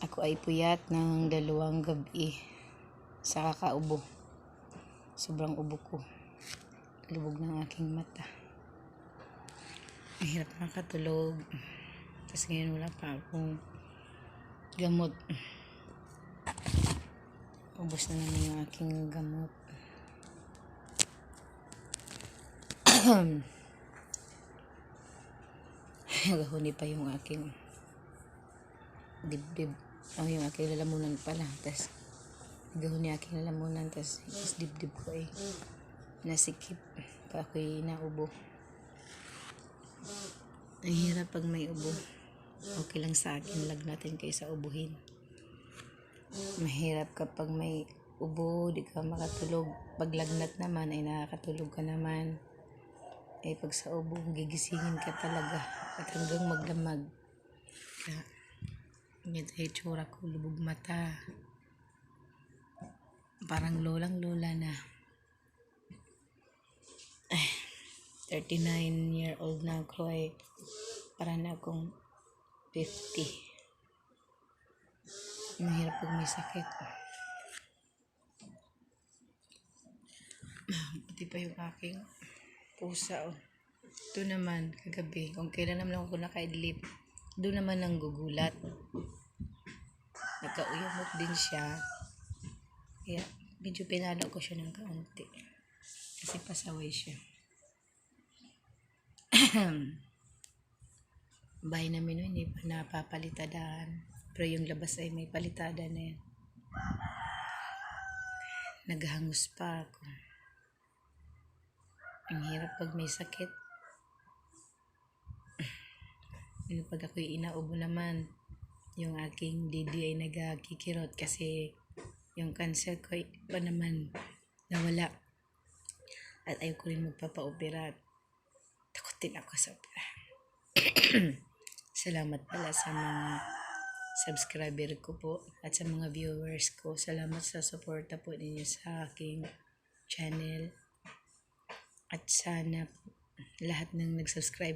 Ako ay puyat ng dalawang gabi sa kakaubo. Sobrang ubo ko. Lubog ng aking mata. Mahirap makatulog. Tapos ngayon wala pa akong gamot. Ubus na naman yung aking gamot. Nagahuni pa yung aking dibdib. Oh, yung aking lalamunan pala. Tapos, nagahuni aking lalamunan. Tapos, yung dibdib ko ay nasikip. Pa ako'y naubo. Ang hirap pag may ubo. Okay lang sa akin. Lag natin kaysa ubuhin. Mahirap kapag may ubo, di ka makatulog. Pag lagnat naman, ay nakakatulog ka naman. Eh, pag sa ubo, gigisingin ka talaga. At hanggang magdamag. Kaya, ganito yung tsura ko, lubog mata. Parang lolang lola na. Ay, 39 year old na ako ay para na akong 50. Mahirap pag may sakit. Pati pa yung aking pusa. Oh. Ito naman, kagabi, kung kailan naman ako nakaidlip, doon naman ang gugulat. Nagkauyamot din siya. Kaya, medyo pinalo ko siya ng kaunti. Kasi pasaway siya. Bahay namin nun, hindi pa napapalitadaan. Pero yung labas ay may palitada na yan. Naghangus pa ako. Ang hirap pag may sakit. Yung pag ako'y inaubo naman, yung aking didi ay nagkikirot kasi yung cancer ko ay pa naman nawala. At ayaw ko rin magpapa-opera. Takutin ako sa opera. Salamat pala sa mga subscriber ko po at sa mga viewers ko. Salamat sa suporta po ninyo sa aking channel. At sana lahat ng nag-subscribe